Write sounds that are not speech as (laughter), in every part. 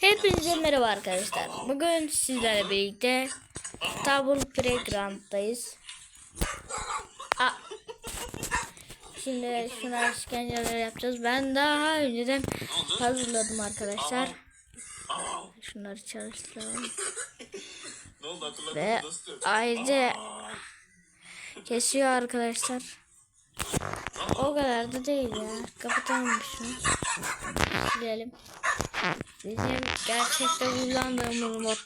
Hepinize merhaba arkadaşlar. Bugün sizlerle birlikte Double Playground'dayız. Aa. Şimdi şuna işkenceler yapacağız. Ben daha önceden hazırladım arkadaşlar. Şunları çalıştıralım. Ve ayrıca kesiyor arkadaşlar. O kadar da değil ya. Kapatalım şunu. Silelim. Bizim gerçekte kullandığımız mot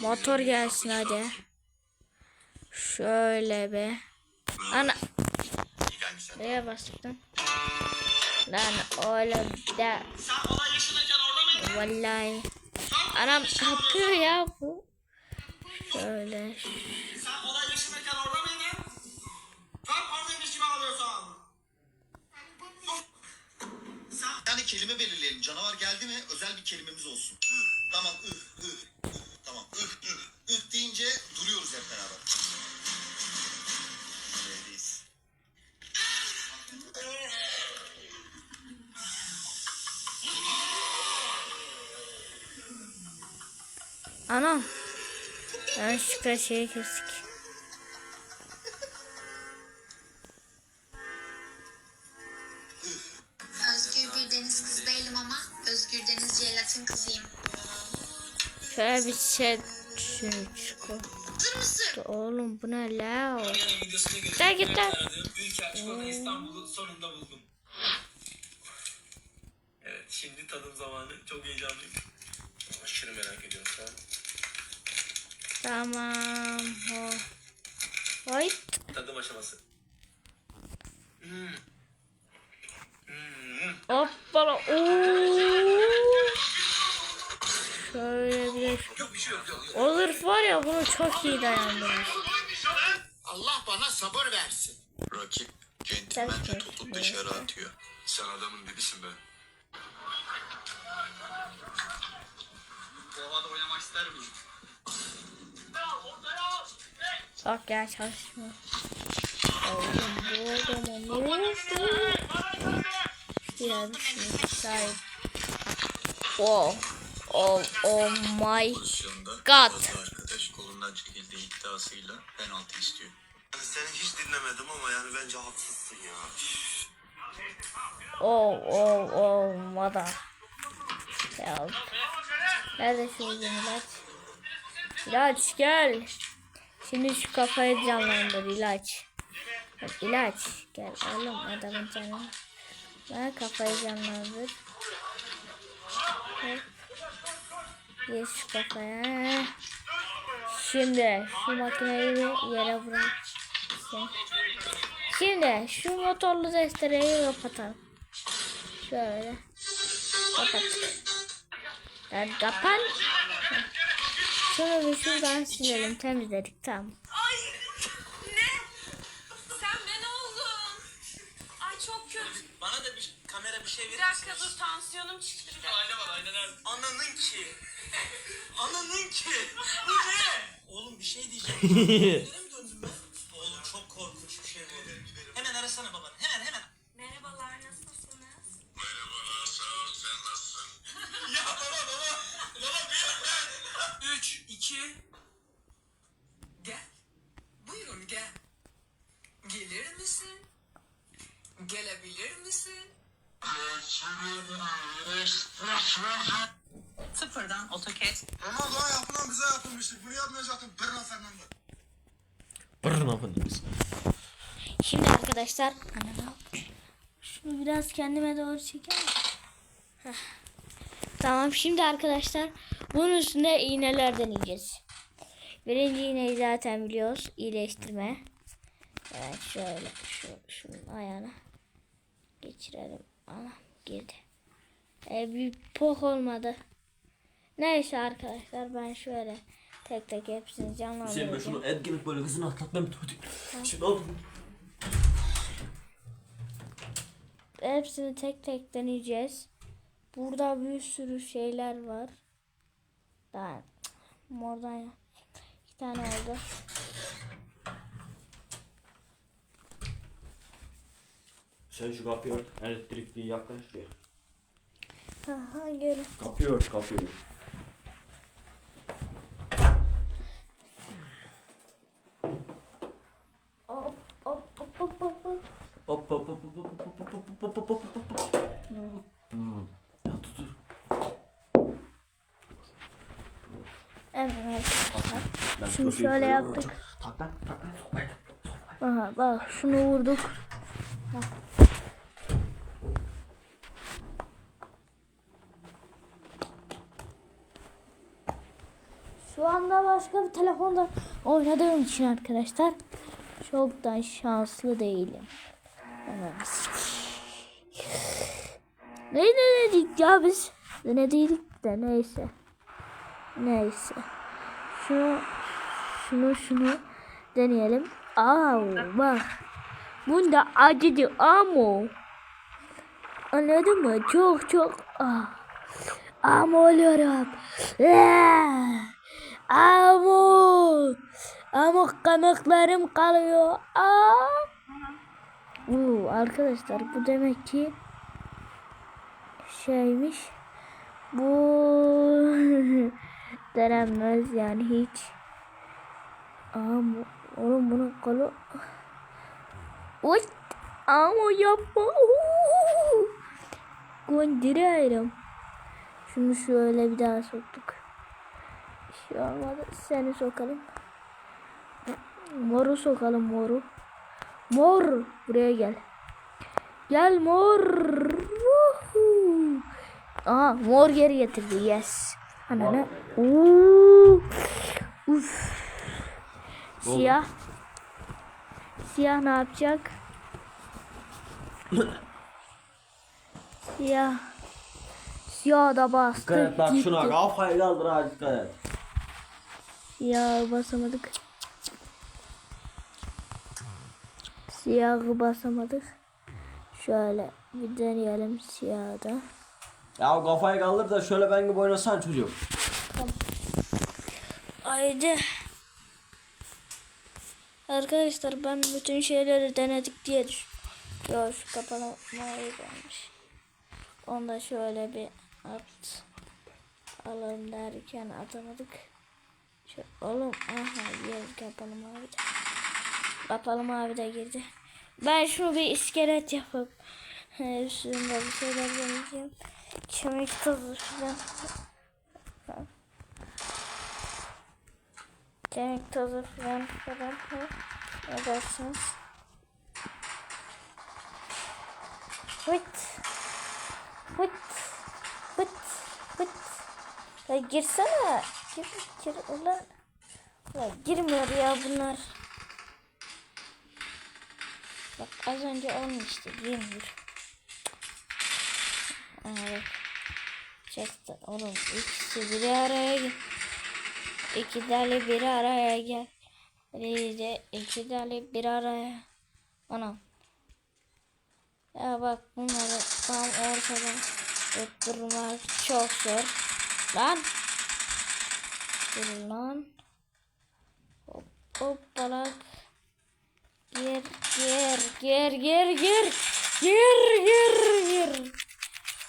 motor gelsin hadi. Şöyle be. Ana. Neye bastın? Lan oğlum mıydın? Vallahi. Anam kapıyor ya bu. Şöyle. Kelime belirleyelim. Canavar geldi mi özel bir kelimemiz olsun. Tamam ıh ıh ıh. Tamam ıh ıh. ıh deyince duruyoruz hep beraber. Öyleyiz. Anam. Yanlışlıkla şeyi kestik. Şöyle bir şey mısın? Oğlum bu ne la? Gel git lan. İstanbul'u sonunda buldum. Evet şimdi tadım zamanı. Çok heyecanlıyım. Aşırı merak ediyorum şu an. Tamam. Oy. Tadım aşaması. Hmm. Hoppala. Oo. Şey yok. Olur var ya bunu çok iyi dayandırmış. Allah bana sabır versin. Rakip centilmence topu dışarı atıyor. Sen adamın birisin be. Bu havada oynamak ister miyim? Bak ya çalışmıyor. Oğlum bu adamın ne Biraz şunu sahip. Oh. Oh, oh my God. arkadaş kolundan çekildiği iddiasıyla penaltı istiyor. Yani seni hiç dinlemedim ama yani bence haksızsın ya. Oh oh oh mada. Ya. Nerede şu ilaç? İlaç gel. Şimdi şu kafayı canlandır ilaç. Bak ilaç. Gel oğlum adamın canını. Ben kafayı canlandır. Hop. Yes şu kafaya. Şimdi şu makineyi bir yere bırak. Şimdi şu motorlu testereyi kapatalım. Şöyle. Kapat. Yani kapan. Şunu bir şuradan silelim temizledik tamam. Ay ne? Sen ben oldun. Ay çok kötü. Bana da bir kamera bir şey Bir verir dakika dur tansiyonum çıktı. Bir dakika. Ayna var ayna nerede? Ananın ki. (laughs) Ananın ki. Bu ne? Oğlum bir şey diyeceğim. (laughs) Nereye mi döndüm ben? Oğlum çok korkunç bir şey bu. Hemen arasana babanı. Hemen hemen. Merhabalar nasılsınız? (laughs) Ya baba baba. Baba bir. Üç, iki. Gel. Buyurun gel. Gelir misin? Gelebilir misin? Sıfırdan AutoCAD. Ama daha yapılan bize yapılmıştı. Bunu yapmayacaktın. Berna Fernando. Şimdi arkadaşlar anam. Şunu biraz kendime doğru çeker. Tamam şimdi arkadaşlar bunun üstünde iğneler deneyeceğiz. Birinci iğneyi zaten biliyoruz. iyileştirme. Evet şöyle şu şunun ayağına geçirelim. Anam girdi. E, bir pok olmadı. Neyse arkadaşlar ben şöyle tek tek hepsini Hüseyin ben canlandıracağım. şunu etkinlik böyle hızını atlat ben tutayım. Şimdi al. hepsini tek tek deneyeceğiz. Burada bir sürü şeyler var. Daha mordan. İki tane oldu. Sen şu kapıyı ört. Elektrikliği yaklaş diye. Aha gel. Kapıyor kapıyor. Hop hop hop hop hop. hop. Hop hop hop hop hop hop hop hop hop hop hop hop. Hmm. Ya dur. Evet. Ben Şimdi kapıyı şöyle kırıyorum. yaptık. Tak lan tak lan sok lan. Aha bak şunu vurduk. Şu anda başka bir telefonda oynadığım için arkadaşlar çok da şanslı değilim. Ne denedik ya biz? Denediydik de neyse. Neyse. Şunu şunu şunu deneyelim. Aa bak. Bunda acıdı ama. Anladın mı? Çok çok. Ah. Ama oluyorum. Ah. Ama. Ama kanaklarım kalıyor. Aa. Oo, arkadaşlar bu demek ki şeymiş. Bu (laughs) denenmez yani hiç. Ama oğlum bunun kolu Oy ama yapma. Oo. Gönderiyorum. Şunu şöyle bir daha soktuk. Şey olmadı. Seni sokalım. Moru sokalım moru. Mor buraya gel. Gel mor. Woohoo. Aa mor geri getirdi. Yes. Ananı. Oo. Uf. Siyah. Siyah ne yapacak? Siyah. Siyah da bastı. Et bak gitti. şuna kafayı kaldır ha dikkat et. Siyahı basamadık. Siyahı basamadık. Şöyle bir deneyelim siyahı da. Ya kafayı kaldır da şöyle ben gibi oynasan çocuğum. Haydi. Arkadaşlar ben bütün şeyleri denedik diye düşün. Yok şu kapalı mavi gelmiş. Onu da şöyle bir at. Alalım derken atamadık. Şu, oğlum aha yer kapalı mavi de. Kapalı mavi de girdi. Ben şunu bir iskelet yapıp üstünde bir şeyler deneyeceğim. Kemik tozu falan. Kemik tozu falan falan. Ne dersiniz? Hıt. Hıt. Hıt. Hıt. Girsene. Gir, gir ulan. Ulan girmiyor ya bunlar. Bak az önce olmuştu. Girmiyor. Aha bak. Çıktı. Oğlum ikisi bir araya gel. İki dali bir araya gel. Rize iki dali bir araya. Anam. Ya bak bunları tam ortadan tutturmak çok zor. Lan. Dur lan. Hop hoppalak. Gir gir gir gir gir. Gir gir gir.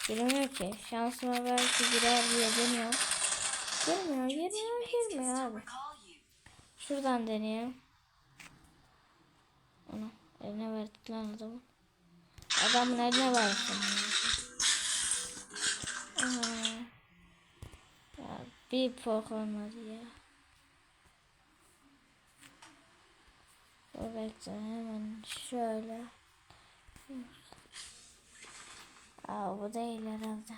Giremiyor ki. Şansıma belki girer diye deniyor. Girmiyor girmiyor girmiyor abi. Şuradan deneyeyim. Onu eline verdik lan adamın. Adamın eline verdik. Aha. Bir pok olmadı ya. Dur bekle hemen şöyle. Aa bu değil herhalde.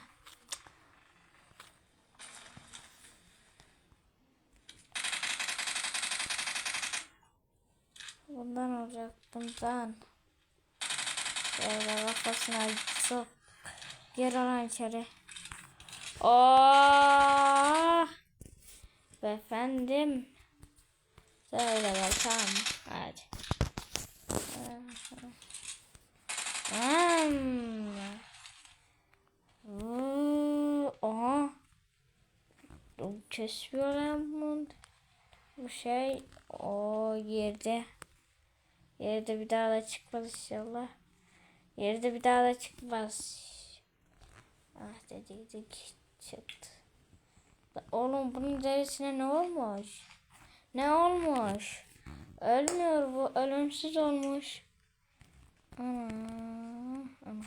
Bundan olacak bundan. Şöyle kafasına sok. Gir olan içeri. Oh! Efendim. Söyle bakalım. Hadi. Hmm. Aha. Bu Kesiyor lan bunu. Bu şey o yerde. Yerde bir daha da çıkmaz inşallah. Yerde bir daha da çıkmaz. Ah dedik çıktı. Oğlum bunun derisine ne olmuş? Ne olmuş? Ölmüyor bu. Ölümsüz olmuş. Ana. ana.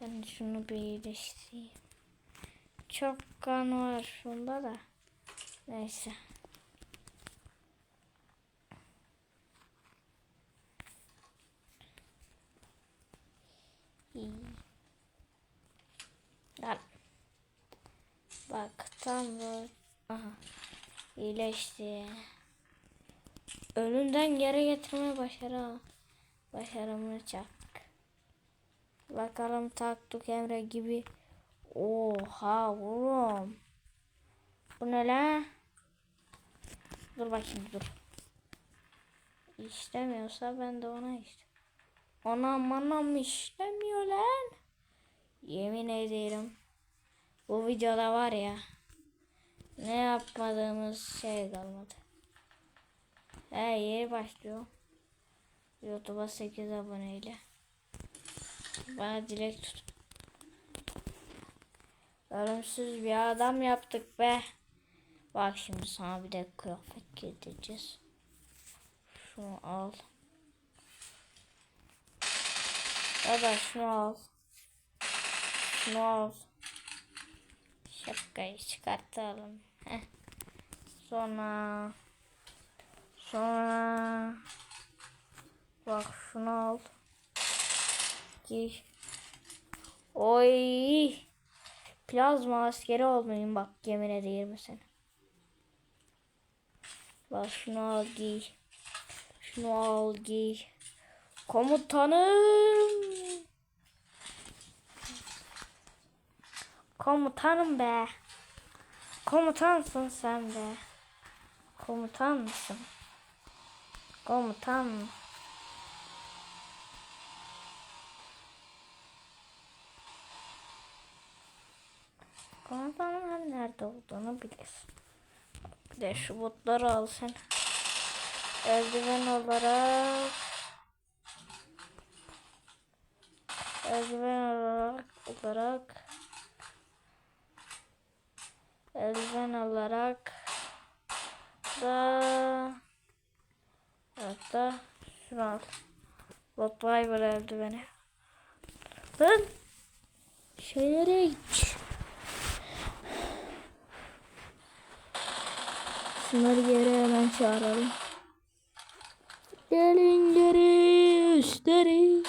Ben şunu bir iyileştireyim. Çok kan var şunda da. Neyse. İyi. Lan. Bak tam bu. Aha. İyileşti. Ölümden geri getirmeyi başara. Başaramayacak. Bakalım taktuk Emre gibi. Oha oğlum. Bu ne lan? Dur bakayım dur. İşlemiyorsa ben de ona işte. Anam anam işlemiyor lan. Yemin ederim. Bu videoda var ya. Ne yapmadığımız şey kalmadı. He yeni başlıyor. YouTube'a 8 aboneyle. Bana dilek tut. Ölümsüz bir adam yaptık be. Bak şimdi sana bir de kıyafet giydireceğiz. Şunu al. Ya da şunu al. Şunu al. Şapkayı çıkartalım. Heh. Sonra sonra bak şunu al. Giy. Oy. Plazma askeri olmayayım bak yemin ederim sana. Bak şunu al giy. Şunu al giy. Komutanım. Komutanım be. Komutansın sen be. Komutan mısın? Komutan mı? Komutanın her nerede olduğunu bilirsin. Bir de şu botları al sen. Eldiven olarak eldiven olarak olarak eldiven olarak da hatta şunu al. Bot Viber eldiveni. Lan şey nereye gitmiş? Şunları geri hemen çağıralım. Gelin geri üstleri.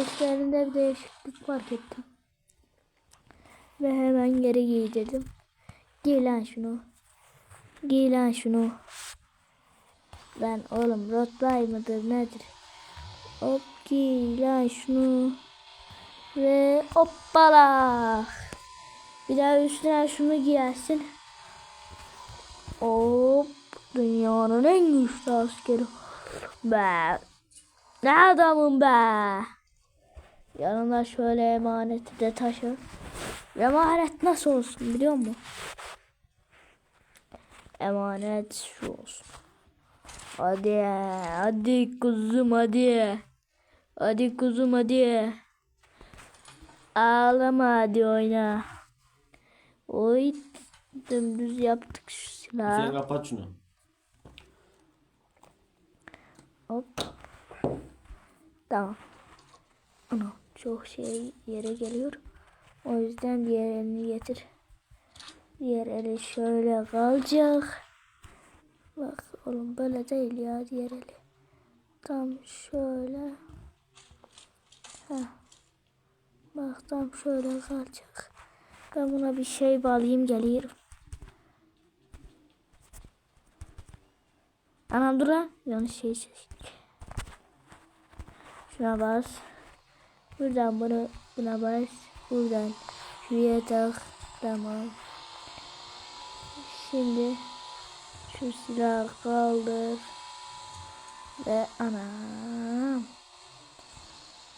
Üstlerinde bir değişiklik fark ettim. Ve hemen geri giydirdim. Giy lan şunu. Giy lan şunu. Lan oğlum Rottweiler mıdır nedir? Hop giy lan şunu. Ve hoppala. Bir daha üstüne şunu giyersin. Hop. Dünyanın en güçlü askeri. Be. Ne adamım be. Yanına şöyle emaneti de taşı. Emanet nasıl olsun biliyor musun? Emanet şu olsun. Hadi, hadi kuzum hadi. Hadi kuzum hadi. Ağlama hadi oyna. Oy dümdüz yaptık şu silahı. Sen kapat şunu. Hop. Tamam. Ana çok şey yere geliyor. O yüzden diğer elini getir. Diğer eli şöyle kalacak. Bak oğlum böyle değil ya diğer eli. Tam şöyle. Heh. Bak tam şöyle kalacak. Ben buna bir şey bağlayayım geliyorum. Anam dur lan. Yanlış şey seçtik. Şuna bas. Buradan bunu buna bas. Buradan şuraya tak. Tamam. Şimdi şu silahı kaldır. Ve anam.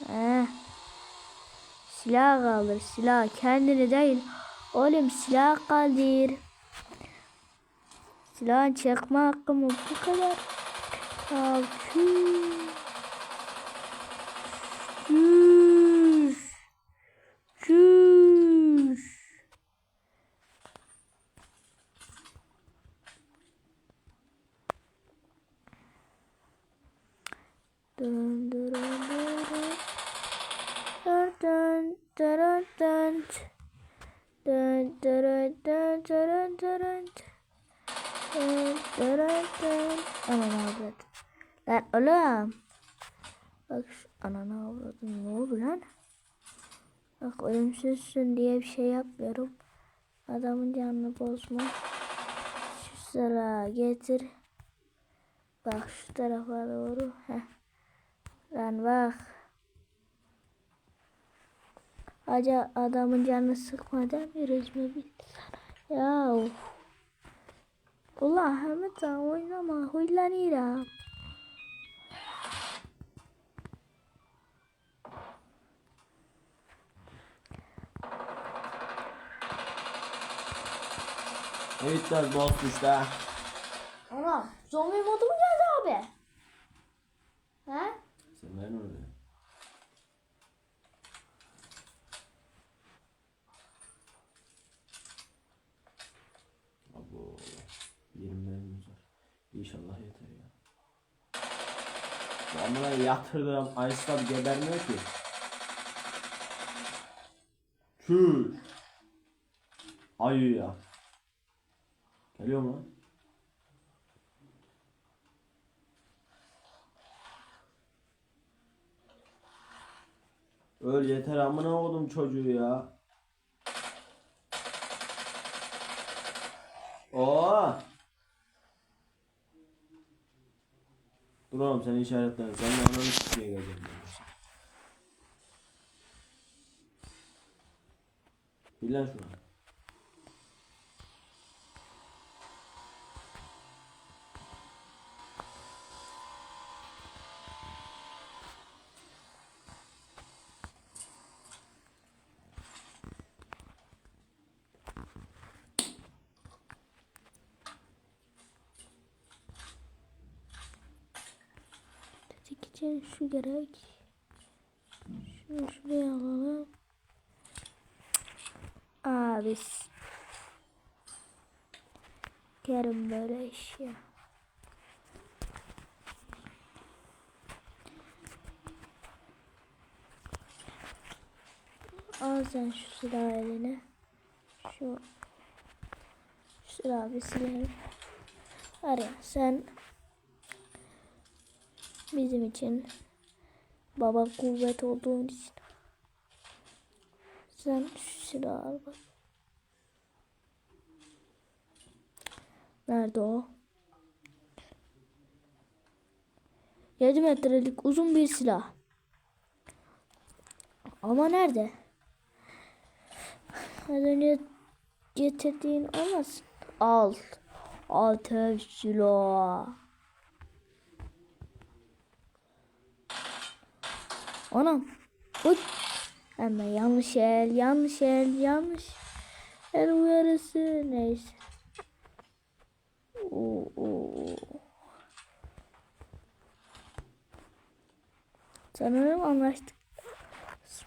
Eh. Silah kaldır. Silah kendini değil. Oğlum silah kaldır. Silah çekme hakkımı bu kadar. Al. Diye bir şey yapmıyorum. Adamın canını bozma. Şu sıra getir. Bak şu tarafa doğru. Heh. Lan bak. Acaba adamın canını sıkma demiyoruz mu biz sana? Ya. Ulan Ahmet sen oynama huylanıyorum. Evet biraz bozmuş da. Ana zombi modu mu geldi abi? He? Sen ben orada. Abo. 20 mermimiz var. İnşallah yeter ya. Ben buna yatırdım. Ayıslar gebermiyor ki. Çüş. Ayı ya. Geliyor mu? Öl yeter amına oğlum çocuğu ya. Oo. Dur oğlum seni işaretlerim. Senin ananı sikmeye geleceğim. Bil şunu. Tetik için şu gerek. Şunu şuraya alalım. Abi. Kerim böyle iş ya. Al sen şu silahı eline. Şu şu silahı bir silelim. Var sen bizim için baba kuvvet olduğun için sen şu silahı al bak. Nerede o? 7 metrelik uzun bir silah. Ama nerede? Az önce getirdiğin olmasın? Al. Ateş silah. Anam. Uy. Ama yanlış el, yanlış el, yanlış el uyarısı. Neyse. Oo. Sanırım anlaştık.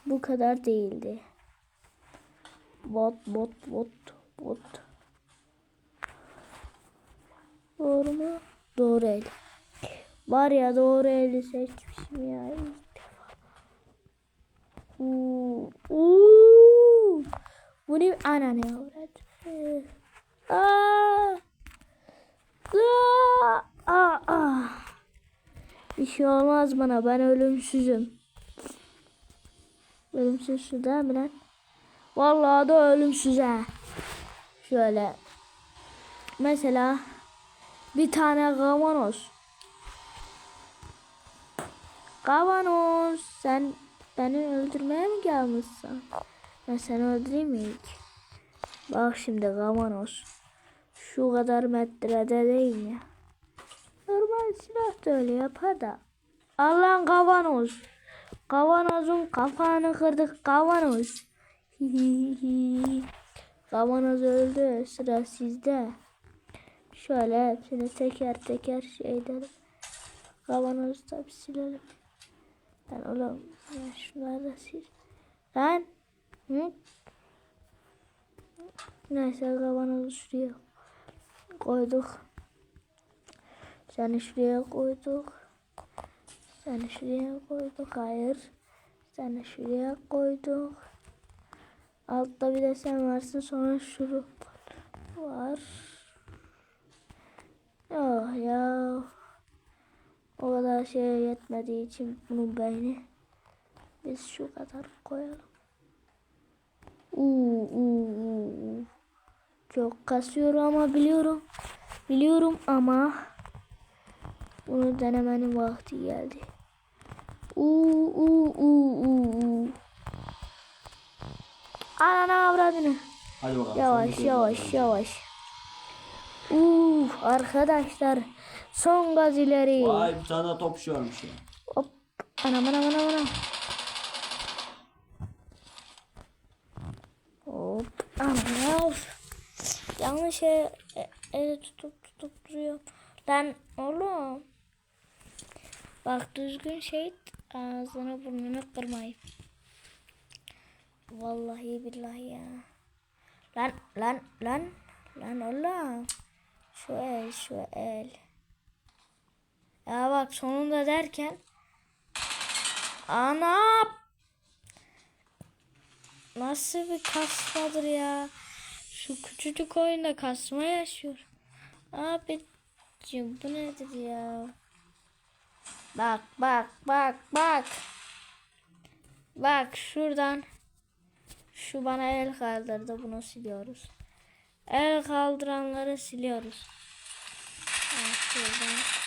Bu kadar değildi. Bot, bot, bot, bot. Doğru mu? Doğru el. Var ya doğru eli seçmişim ya. Uuu. Uuu. Bu ne? Ana ne avrat. Aa. Aa. Aa. Aa. Bir şey olmaz bana. Ben ölümsüzüm. Ölümsüzsün değil mi lan? Vallahi da ölümsüz ha. Şöyle. Mesela bir tane kavanoz. Kavanoz sen beni öldürmeye mi gelmişsin? Ben seni öldüreyim mi ilk? Bak şimdi kavanoz. Şu kadar metrede değil mi? Normal silah da öyle yapar da. Allah'ın kavanoz. Kavanozun kapağını kırdık kavanoz. Kavanoz öldü. Sıra sizde. Şöyle hepsini teker teker şey edelim. Kavanozu da bir silelim. Lan oğlum ya şunları da sil. Lan. Hı? Neyse kavanozu şuraya koyduk. Seni şuraya koyduk. Seni şuraya koyduk. Hayır. Seni şuraya koyduk. Altta bir de sen varsın. Sonra şuru var. Oh ya. O kadar şey yetmediği için bunun beyni. Biz şu kadar koyalım. Uuu, uuu, uuu. Çok kasıyor ama biliyorum. Biliyorum ama bunu denemenin vakti geldi. Uuu, uuu, uuu, uuu. Ananı avradını. Hadi bakalım. Yavaş yavaş yavaş. Uuu arkadaşlar son gaz ileri. Vay bir tane top varmış ya. Hop. Anam anam anam anam. Hop. Anam ya. Yanlış şey e, eli tutup tutup duruyor. Lan oğlum. Bak düzgün şey ağzını burnunu kırmayın. Vallahi billahi ya. Lan lan lan. Lan oğlum. Şu el şu el. Ya bak sonunda derken. Ana Nasıl bir kasmadır ya? Şu küçücük oyunda kasma yaşıyor. Abicim bu nedir ya? Bak bak bak bak. Bak şuradan. Şu bana el kaldırdı bunu siliyoruz El kaldıranları siliyoruz Bak şuradan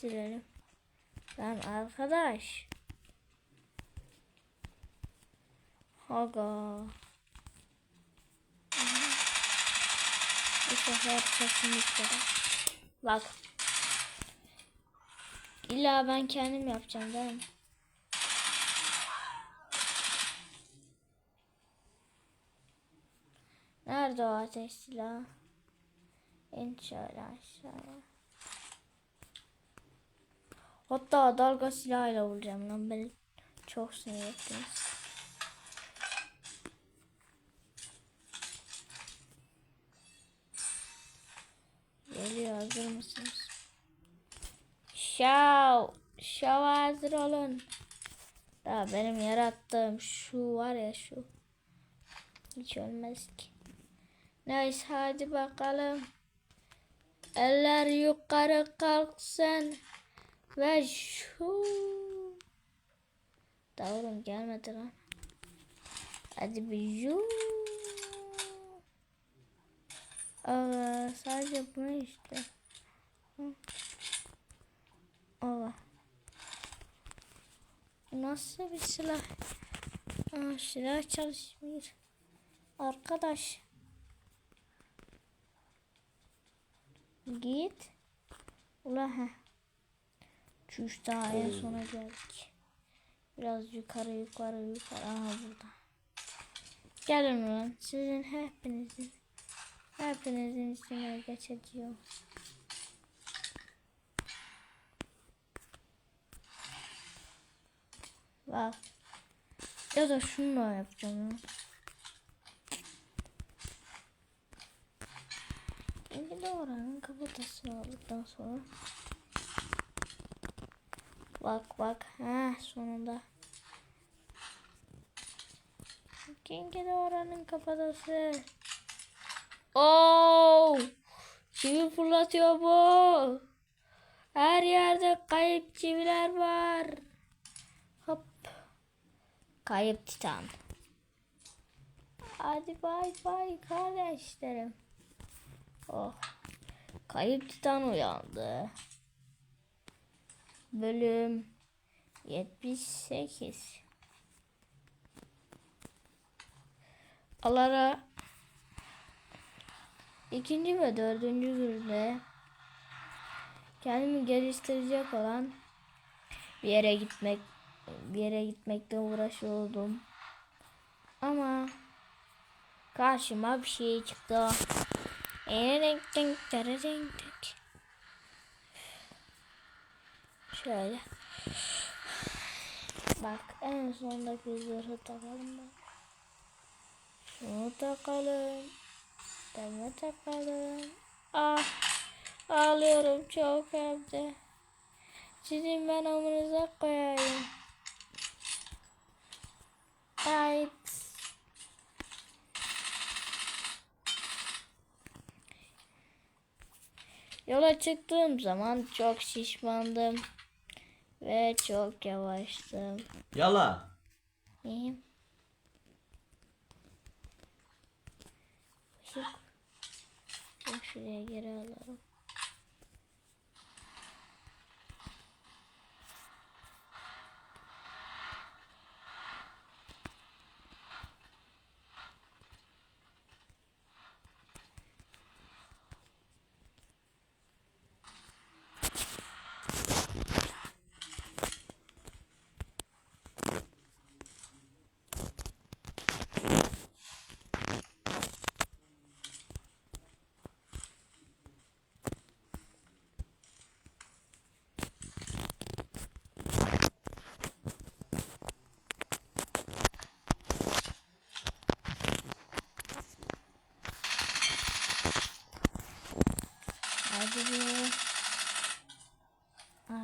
silelim. Lan arkadaş. Haga. Bu sefer kesinlikle. Bak. İlla ben kendim yapacağım değil mi? Nerede o ateş silahı? İn şöyle aşağıya. Hatta dalga silahıyla vuracağım lan beni çok sinir ettiniz. Geliyor hazır mısınız? Şav. Şav hazır olun. Daha benim yarattığım şu var ya şu. Hiç ölmez ki. Neyse hadi bakalım. Eller yukarı kalksın. Ve şu Davrum gelmedi lan. Hadi bir yu. Aa, sadece bunu işte. Aa. Nasıl bir silah? Aa, silah çalışmıyor. Arkadaş. Git. Ula heh. Çüş daha en sona geldik. Biraz yukarı yukarı yukarı. Aha burada. Gelin lan. Sizin hepinizin hepinizin üstüne geçeceğim. Bak. Ya da şunu da yapacağım ya. Şimdi de oranın kafatasını aldıktan sonra Bak bak. Ha sonunda. Kingi de oranın kafatası. Oo! Çivi fırlatıyor bu. Her yerde kayıp çiviler var. Hop. Kayıp titan. Hadi bay bay kardeşlerim. Oh. Kayıp titan uyandı. Bölüm 78 Alara ikinci ve dördüncü günde kendimi geliştirecek olan bir yere gitmek bir yere gitmekte uğraşıyordum. Ama karşıma bir şey çıktı. Şöyle. Bak en sondaki zırhı takalım bak. Şunu takalım. Deme takalım. Ah ağlıyorum çok evde. Sizin ben amınıza koyayım. Ay. Yola çıktığım zaman çok şişmandım ve çok yavaştım. Yala. İyiyim. Şuraya geri alalım.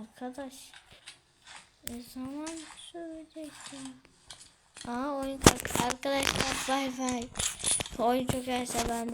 Arkadaş. Ne zaman söyleyeceksin? Aa oyun kalktı. Arkadaşlar bay bay. Oyun çok benden.